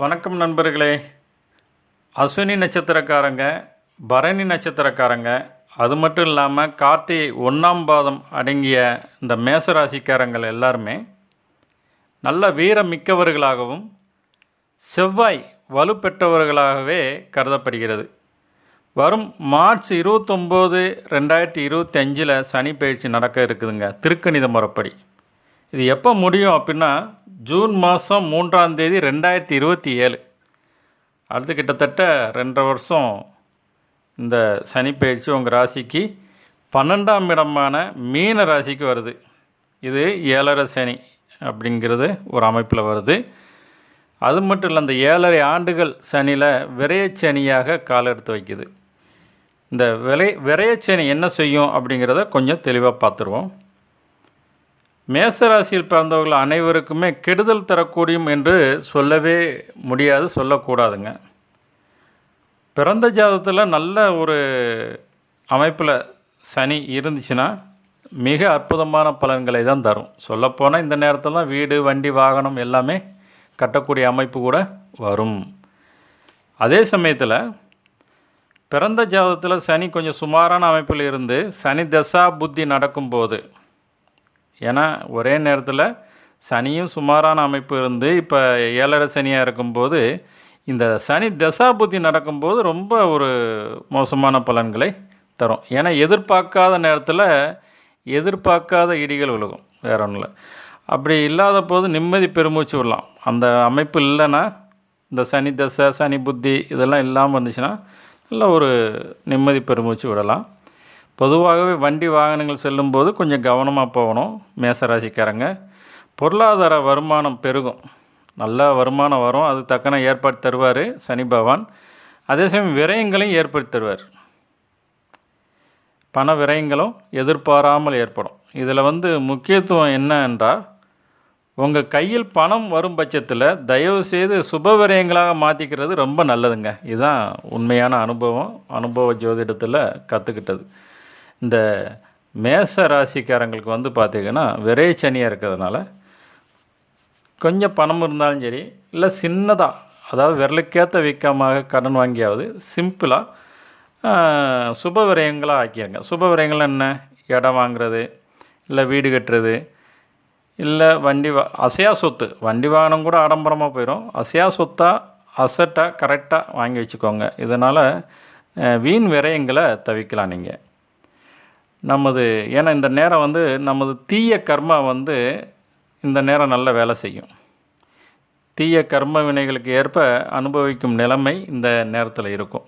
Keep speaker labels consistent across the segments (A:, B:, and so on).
A: வணக்கம் நண்பர்களே. அஸ்வினி நட்சத்திரக்காரங்க பரணி நட்சத்திரக்காரங்க அது மட்டும் இல்லாமல் கார்த்திகை ஒன்றாம் பாதம் அடங்கிய இந்த மேசராசிக்காரங்கள் எல்லாருமே நல்ல வீரமிக்கவர்களாகவும் செவ்வாய் வலுப்பெற்றவர்களாகவே கருதப்படுகிறது. வரும் மார்ச் இருபத்தொம்போது ரெண்டாயிரத்தி இருபத்தி அஞ்சில் சனி பயிற்சி நடக்க இருக்குதுங்க. திருக்கணித முறைப்படி. இது எப்போ முடியும் அப்படின்னா ஜூன் மாதம் மூன்றாம் தேதி ரெண்டாயிரத்தி இருபத்தி ஏழு. அடுத்து கிட்டத்தட்ட ரெண்டரை வருஷம் இந்த சனி பயிற்சி உங்கள் ராசிக்கு பன்னெண்டாம் இடமான மீன ராசிக்கு வருது. இது ஏழரை சனி அப்படிங்கிறது ஒரு அமைப்பில் வருது. அது மட்டும் இல்லை இந்த ஏழரை ஆண்டுகள் சனியில் விரையச்சனியாக கால் எடுத்து வைக்குது. இந்த விரை விரையச்சனி என்ன செய்யும் அப்படிங்கிறத கொஞ்சம் தெளிவாக பார்த்துருவோம் மேசராசியில் பிறந்தவர்கள் அனைவருக்குமே கெடுதல் தரக்கூடியும் என்று சொல்லவே முடியாது சொல்லக்கூடாதுங்க. பிறந்த ஜாதகத்தில் நல்ல ஒரு அமைப்பில் சனி இருந்துச்சுன்னா மிக அற்புதமான பலன்களை தான் தரும். சொல்லப்போனால் இந்த நேரத்தில் தான் வீடு வண்டி வாகனம் எல்லாமே கட்டக்கூடிய அமைப்பு கூட வரும். அதே சமயத்தில் பிறந்த ஜாதகத்தில் சனி கொஞ்சம் சுமாரான அமைப்பில் இருந்து சனி தசா புத்தி நடக்கும்போது ஏன்னா ஒரே நேரத்தில் சனியும் சுமாரான அமைப்பு இருந்து இப்போ ஏழரை சனியாக இருக்கும்போது இந்த சனி தசாபுத்தி நடக்கும்போது ரொம்ப ஒரு மோசமான பலன்களை தரும். ஏன்னா எதிர்பார்க்காத நேரத்தில் எதிர்பார்க்காத இடிகள் விழுகும். வேற ஒன்றும் இல்லை அப்படி இல்லாத போது நிம்மதி பெருமூச்சு விடலாம். அந்த அமைப்பு இல்லைன்னா இந்த சனி தசை சனி புத்தி இதெல்லாம் இல்லாமல் இருந்துச்சுன்னா நல்ல ஒரு நிம்மதி பெருமூச்சு விடலாம். பொதுவாகவே வண்டி வாகனங்கள் செல்லும்போது கொஞ்சம் கவனமாக போகணும் மேசராசிக்காரங்க. பொருளாதார வருமானம் பெருகும். நல்ல வருமானம் வரும். அது தக்கன ஏற்பாடு தருவார் சனி பகவான். அதே சமயம் விரயங்களையும் ஏற்படுத்தி தருவார். பண விரயங்களும் எதிர்பாராமல் ஏற்படும். இதில் வந்து முக்கியத்துவம் என்ன என்றால் உங்கள் கையில் பணம் வரும் பட்சத்தில் தயவு செய்து சுப விரயங்களாக மாற்றிக்கிறது ரொம்ப நல்லதுங்க. இதுதான் உண்மையான அனுபவம். அனுபவ ஜோதிடத்தில் கற்றுக்கிட்டது இந்த மேச ராசிக்காரங்களுக்கு வந்து பார்த்திங்கன்னா விரை சனியாக இருக்கிறதுனால கொஞ்சம் பணம் இருந்தாலும் சரி இல்லை சின்னதாக அதாவது விரலுக்கேற்ற வீக்கமாக கடன் வாங்கியாவது சிம்பிளாக சுப விரயங்களாக ஆக்கிடுங்க சுப விரயங்கள் என்ன? இடம் வாங்குறது இல்லை வீடு கட்டுறது இல்லை வண்டி வா அசையா சொத்து. வண்டி வாகனம் கூட ஆடம்பரமாக போயிடும் அசையா சொத்தாக அசட்டாக கரெக்டாக வாங்கி வச்சுக்கோங்க. இதனால் வீண் விரயங்களை தவிக்கலாம் நீங்கள் நமது ஏன்னா இந்த நேரம் வந்து நமது தீய கர்மா வந்து இந்த நேரம் நல்ல வேலை செய்யும். தீய கர்ம வினைகளுக்கு ஏற்ப அனுபவிக்கும் நிலைமை இந்த நேரத்தில் இருக்கும்.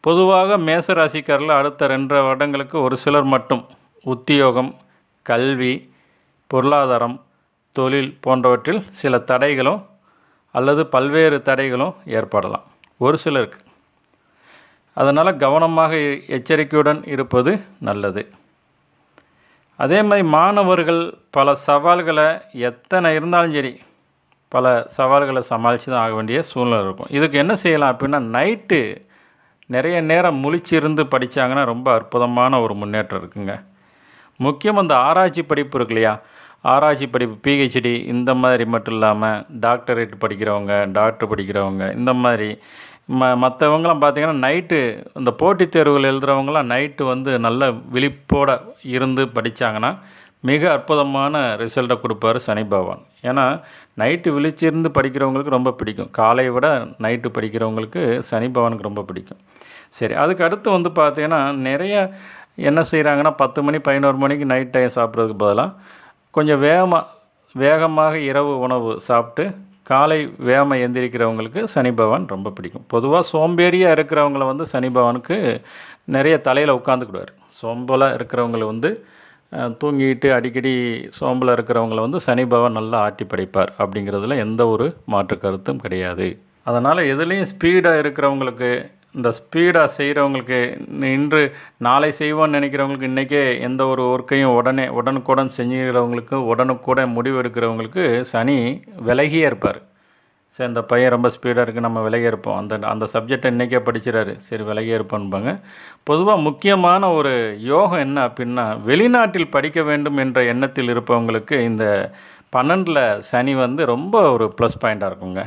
A: பொதுவாக மேசராசிக்காரில் அடுத்த ரெண்டரை வருடங்களுக்கு ஒரு சிலர் மட்டும் உத்தியோகம் கல்வி பொருளாதாரம் தொழில் போன்றவற்றில் சில தடைகளும் அல்லது பல்வேறு தடைகளும் ஏற்படலாம். ஒரு சிலருக்கு. அதனால் கவனமாக எச்சரிக்கையுடன் இருப்பது நல்லது. அதே மாதிரி மாணவர்கள் பல சவால்களை எத்தனை இருந்தாலும் சரி பல சவால்களை சமாளித்து தான் ஆக வேண்டிய சூழ்நிலை இருக்கும். இதுக்கு என்ன செய்யலாம் அப்படின்னா நைட்டு நிறைய நேரம் முழிச்சிருந்து படித்தாங்கன்னா ரொம்ப அற்புதமான ஒரு முன்னேற்றம் இருக்குங்க. முக்கியம் அந்த ஆராய்ச்சி படிப்பு இருக்கு இல்லையா? ஆராய்ச்சி படிப்பு பிஹெச்டி இந்த மாதிரி மட்டும் இல்லாமல் டாக்டரேட் படிக்கிறவங்க டாக்டர் படிக்கிறவங்க இந்த மாதிரி ம மற்றவங்களாம் பார்த்திங்கன்னா நைட்டு இந்த போட்டித் தேர்வுகள் எழுதுகிறவங்களாம் நைட்டு வந்து நல்ல விழிப்போடு இருந்து படித்தாங்கன்னா மிக அற்புதமான ரிசல்ட்டை கொடுப்பாரு சனி பகவான். ஏன்னா நைட்டு விழிச்சிருந்து படிக்கிறவங்களுக்கு ரொம்ப பிடிக்கும். காலையை விட நைட்டு படிக்கிறவங்களுக்கு சனி பகவானுக்கு ரொம்ப பிடிக்கும். சரி அதுக்கு அடுத்து வந்து பார்த்திங்கன்னா நிறைய என்ன செய்கிறாங்கன்னா பத்து மணி பதினோரு மணிக்கு நைட் டைம் சாப்பிட்றதுக்கு பதிலாக கொஞ்சம் வேகமாக வேகமாக இரவு உணவு சாப்பிட்டு காலை வேகமாக எந்திரிக்கிறவங்களுக்கு சனி பகவான் ரொம்ப பிடிக்கும். பொதுவாக சோம்பேறியாக இருக்கிறவங்கள வந்து சனி பகவானுக்கு நிறைய தலையில் உட்காந்துக்கிடுவார் சோம்பலாக இருக்கிறவங்கள வந்து தூங்கிட்டு அடிக்கடி சோம்பலாக இருக்கிறவங்கள வந்து சனி பகவான் நல்லா ஆட்டி படைப்பார் அப்படிங்கிறதுல எந்த ஒரு மாற்று கருத்தும் கிடையாது. அதனால் எதுலேயும் ஸ்பீடாக இருக்கிறவங்களுக்கு இந்த ஸ்பீடாக செய்கிறவங்களுக்கு இன்று நாளை செய்வோன்னு நினைக்கிறவங்களுக்கு இன்றைக்கே எந்த ஒரு ஒர்க்கையும் உடனே உடனுக்குடன் செஞ்சுக்கிறவங்களுக்கு உடனுக்குடன் முடிவு எடுக்கிறவங்களுக்கு சனி விலகியே இருப்பார். சரி இந்த பையன் ரொம்ப ஸ்பீடாக இருக்குது நம்ம விலகி இருப்போம். அந்த அந்த சப்ஜெக்டை இன்றைக்கே படிச்சிடாரு சரி விலகி இருப்போம்பாங்க. பொதுவாக முக்கியமான ஒரு யோகம் என்ன அப்படின்னா வெளிநாட்டில் படிக்க வேண்டும் என்ற எண்ணத்தில் இருப்பவங்களுக்கு இந்த பன்னெண்டில் சனி வந்து ரொம்ப ஒரு ப்ளஸ் பாயிண்ட்டாக இருக்குங்க.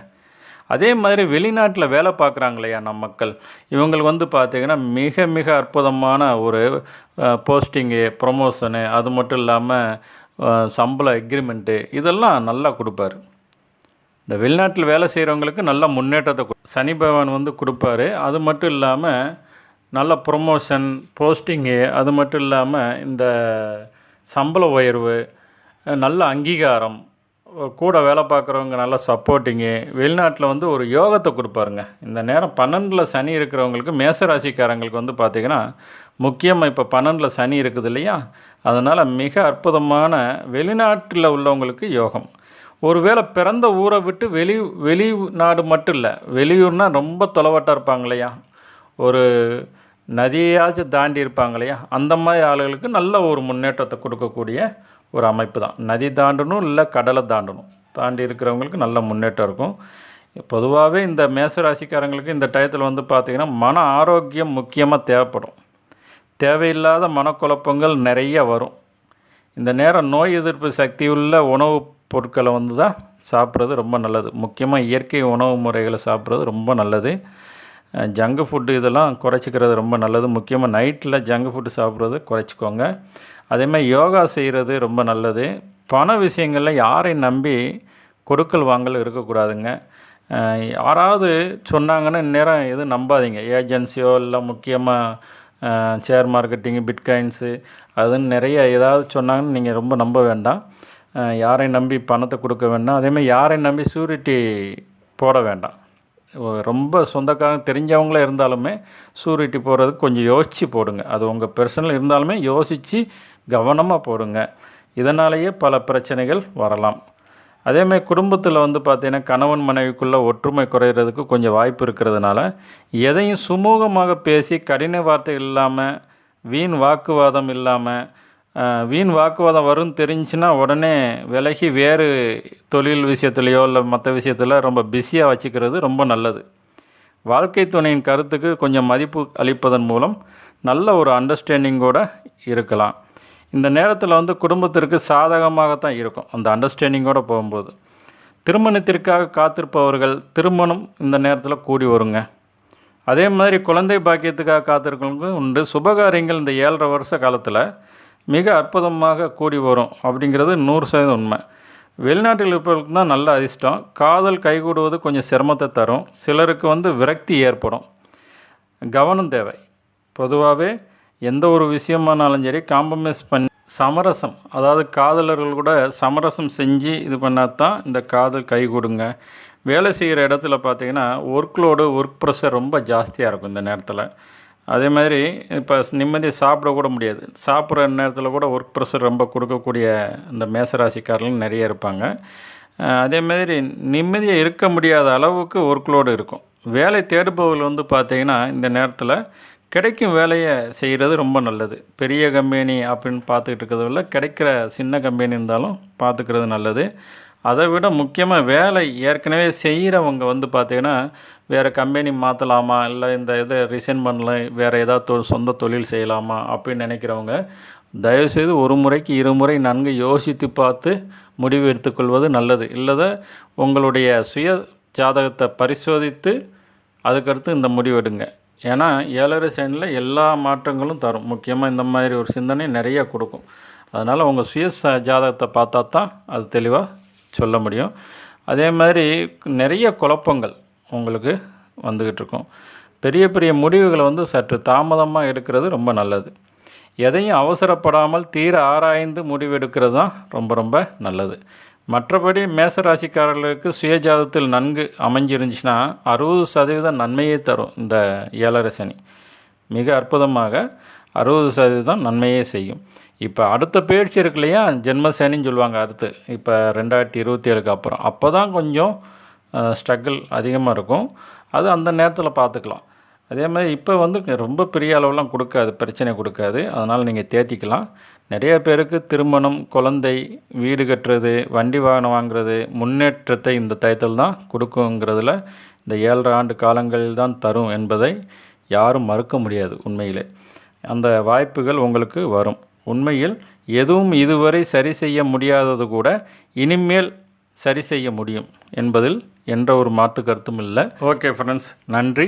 A: அதே மாதிரி வெளிநாட்டில் வேலை பார்க்குறாங்க இல்லையா நம்ம மக்கள்? இவங்களுக்கு வந்து பார்த்திங்கன்னா மிக மிக அற்புதமான ஒரு போஸ்டிங்கு ப்ரொமோஷனு அது மட்டும் இல்லாமல் சம்பள எக்ரிமெண்ட்டு இதெல்லாம் நல்லா கொடுப்பாரு. இந்த வெளிநாட்டில் வேலை செய்கிறவங்களுக்கு நல்ல முன்னேற்றத்தை கொடு- சனி பகவான் வந்து கொடுப்பாரு. அது மட்டும் இல்லாமல் நல்ல ப்ரொமோஷன் போஸ்டிங்கு அது மட்டும் இல்லாமல் இந்த சம்பள உயர்வு நல்ல அங்கீகாரம் கூட வேலை பார்க்குறவங்க நல்லா சப்போர்ட்டிங்கு வெளிநாட்டில் வந்து ஒரு யோகத்தை கொடுப்பாருங்க. இந்த நேரம் பன்னெண்டில் சனி இருக்கிறவங்களுக்கு மேசராசிக்காரங்களுக்கு வந்து பார்த்திங்கன்னா முக்கியமாக இப்போ பன்னெண்டில் சனி இருக்குது இல்லையா? அதனால் மிக அற்புதமான வெளிநாட்டில் உள்ளவங்களுக்கு யோகம். ஒருவேளை பிறந்த ஊரை விட்டு வெளி வெளிநாடு மட்டும் இல்லை வெளியூர்னால் ரொம்ப தொலைவட்டாக இருப்பாங்க இல்லையா? ஒரு நதியாச்சும் தாண்டி இருப்பாங்க இல்லையா? அந்த மாதிரி ஆளுகளுக்கு நல்ல ஒரு முன்னேற்றத்தை கொடுக்கக்கூடிய ஒரு அமைப்பு தான். நதி தாண்டணும் இல்லை கடலை தாண்டணும். தாண்டி இருக்கிறவங்களுக்கு நல்ல முன்னேற்றம் இருக்கும். பொதுவாகவே இந்த மேசராசிக்காரங்களுக்கு இந்த டயத்தில் வந்து பார்த்திங்கன்னா மன ஆரோக்கியம் முக்கியமாக தேவைப்படும். தேவையில்லாத மனக்குழப்பங்கள் நிறைய வரும். இந்த நேரம் நோய் எதிர்ப்பு சக்தி உள்ள உணவுப் பொருட்களை வந்து தான் சாப்பிட்றது ரொம்ப நல்லது. முக்கியமாக இயற்கை உணவு முறைகளை சாப்பிட்றது ரொம்ப நல்லது. ஜங்கு ஃபுட்டு இதெல்லாம் குறைச்சிக்கிறது ரொம்ப நல்லது. முக்கியமாக நைட்டில் ஜங்கு ஃபுட்டு சாப்பிட்றது குறைச்சிக்கோங்க. அதேமாதிரி யோகா செய்கிறது ரொம்ப நல்லது. பண விஷயங்களில் யாரையும் நம்பி கொடுக்கல் வாங்கல் இருக்கக்கூடாதுங்க. யாராவது சொன்னாங்கன்னா இந்நேரம் எதுவும் நம்பாதீங்க. ஏஜென்சியோ இல்லை முக்கியமாக ஷேர் மார்க்கெட்டிங்கு பிட்காயின்ஸு அதுன்னு நிறைய ஏதாவது சொன்னாங்கன்னு நீங்கள் ரொம்ப நம்ப வேண்டாம். யாரை யாரையும் நம்பி பணத்தை கொடுக்க வேண்டாம். அதேமாதிரி யாரையும் நம்பி சூரிட்டி போட வேண்டாம். ரொம்ப சொந்தக்காரங்க தெரிஞ்சவங்களே இருந்தாலுமே சூரிட்டி போடுறதுக்கு கொஞ்சம் யோசித்து போடுங்க. அது உங்கள் பர்சனல் இருந்தாலுமே யோசித்து கவனமாக போடுங்க. இதனாலேயே பல பிரச்சனைகள் வரலாம். அதேமாதிரி குடும்பத்தில் வந்து பார்த்திங்கன்னா கணவன் மனைவிக்குள்ளே ஒற்றுமை குறையிறதுக்கு கொஞ்சம் வாய்ப்பு இருக்கிறதுனால எதையும் சுமூகமாக பேசி கடின வார்த்தை இல்லாமல் வீண் வாக்குவாதம் இல்லாமல் வீண் வாக்குவாதம் வரும்னு தெரிஞ்சுன்னா உடனே விலகி வேறு தொழில் விஷயத்துலையோ இல்லை மற்ற விஷயத்தில் ரொம்ப பிஸியாக வச்சுக்கிறது ரொம்ப நல்லது. வாழ்க்கை துணையின் கருத்துக்கு கொஞ்சம் மதிப்பு அளிப்பதன் மூலம் நல்ல ஒரு அண்டர்ஸ்டாண்டிங்கோட இருக்கலாம். இந்த நேரத்தில் வந்து குடும்பத்திற்கு சாதகமாகத்தான் இருக்கும். அந்த அண்டர்ஸ்டாண்டிங்கோடு போகும்போது. திருமணத்திற்காக காத்திருப்பவர்கள் திருமணம் இந்த நேரத்தில் கூடி வருங்க. அதே மாதிரி குழந்தை பாக்கியத்துக்காக காத்திருக்கவங்களுக்கும் உண்டு. சுபகாரியங்கள் இந்த ஏழரை வருஷ காலத்தில் மிக அற்புதமாக கூடி வரும் அப்படிங்கிறது நூறு சதவீதம் உண்மை. வெளிநாட்டில் இருப்பவர்களுக்கு தான் நல்ல அதிர்ஷ்டம். காதல் கைகூடுவது கொஞ்சம் சிரமத்தை தரும். சிலருக்கு வந்து விரக்தி ஏற்படும். கவனம் தேவை. பொதுவாகவே எந்த ஒரு விஷயமானாலும் சரி காம்ப்ரமைஸ் பண்ணி சமரசம் அதாவது காதலர்கள் கூட சமரசம் செஞ்சு இது பண்ணால் தான் இந்த காதல் கை கொடுங்க. வேலை செய்கிற இடத்துல பார்த்தீங்கன்னா ஒர்க்லோடு ஒர்க் ப்ரெஷர் ரொம்ப ஜாஸ்தியாக இருக்கும் இந்த நேரத்தில். அதே மாதிரி இப்போ நிம்மதியாக சாப்பிடக்கூட முடியாது. சாப்பிட்ற நேரத்தில் கூட ஒர்க் ப்ரெஷர் ரொம்ப கொடுக்கக்கூடிய இந்த மேசராசிக்காரர்கள் நிறைய இருப்பாங்க. அதே மாதிரி நிம்மதியாக இருக்க முடியாத அளவுக்கு ஒர்க்லோடு இருக்கும். வேலை தேடுபவர்கள் வந்து பார்த்திங்கன்னா இந்த நேரத்தில் கிடைக்கும் வேலையை செய்கிறது ரொம்ப நல்லது. பெரிய கம்பெனி அப்படின்னு பார்த்துக்கிட்டு இருக்கிறத விட கிடைக்கிற சின்ன கம்பெனி இருந்தாலும் பார்த்துக்கிறது நல்லது. அதை விட முக்கியமாக வேலை ஏற்கனவே செய்கிறவங்க வந்து பார்த்திங்கன்னா வேறு கம்பெனி மாற்றலாமா இல்லை இந்த இதை ரிசைன் பண்ணல வேறு ஏதாவது தொ சொந்த தொழில் செய்யலாமா? அப்படின்னு நினைக்கிறவங்க தயவுசெய்து ஒரு முறைக்கு இருமுறை நன்கு யோசித்து பார்த்து முடிவு எடுத்துக்கொள்வது நல்லது. இல்லத உங்களுடைய சுய ஜாதகத்தை பரிசோதித்து அதுக்கடுத்து இந்த முடிவெடுங்க ஏன்னா ஏழரை சைனில் எல்லா மாற்றங்களும் தரும். முக்கியமாக இந்த மாதிரி ஒரு சிந்தனை நிறைய கொடுக்கும். அதனால் உங்கள் சுய ஜாதகத்தை பார்த்தா தான் அது தெளிவாக சொல்ல முடியும். அதே மாதிரி நிறைய குழப்பங்கள் உங்களுக்கு வந்துக்கிட்டு இருக்கும். பெரிய பெரிய முடிவுகளை வந்து சற்று தாமதமாக எடுக்கிறது ரொம்ப நல்லது. எதையும் அவசரப்படாமல் தீர ஆராய்ந்து முடிவெடுக்கிறது தான் ரொம்ப ரொம்ப நல்லது. மற்றபடி மேசராசிக்காரர்களுக்கு சுயஜாதத்தில் நன்கு அமைஞ்சிருந்துச்சுன்னா அறுபது சதவீதம் நன்மையே தரும் இந்த ஏழரை சனி. மிக அற்புதமாக அறுபது சதவீதம் நன்மையே செய்யும். இப்போ அடுத்த பயிற்சி இருக்கு இல்லையா? ஜென்ம சனின்னு சொல்லுவாங்க அடுத்து. இப்போ ரெண்டாயிரத்தி இருபத்தி ஏழுக்கு அப்புறம். அப்போ தான் கொஞ்சம் ஸ்ட்ரகிள் அதிகமாக இருக்கும். அது அந்த நேரத்தில் பார்த்துக்கலாம் அதே மாதிரி இப்போ வந்து ரொம்ப பெரிய அளவுலாம் கொடுக்காது பிரச்சனை கொடுக்காது. அதனால் நீங்கள் தேத்திக்கலாம். நிறைய பேருக்கு திருமணம் குழந்தை வீடு கட்டுறது வண்டி வாகனம் வாங்குறது முன்னேற்றத்தை இந்த டயத்தில் தான் கொடுக்குங்கிறதுல இந்த ஏழரை ஆண்டு காலங்களில் தான் தரும் என்பதை யாரும் மறுக்க முடியாது உண்மையிலே. அந்த வாய்ப்புகள் உங்களுக்கு வரும். உண்மையில் எதுவும் இதுவரை சரி செய்ய முடியாதது கூட இனிமேல் சரி செய்ய முடியும் என்பதில் என்ற ஒரு மாற்று கருத்தும் இல்லை. ஓகே ஃப்ரெண்ட்ஸ் நன்றி.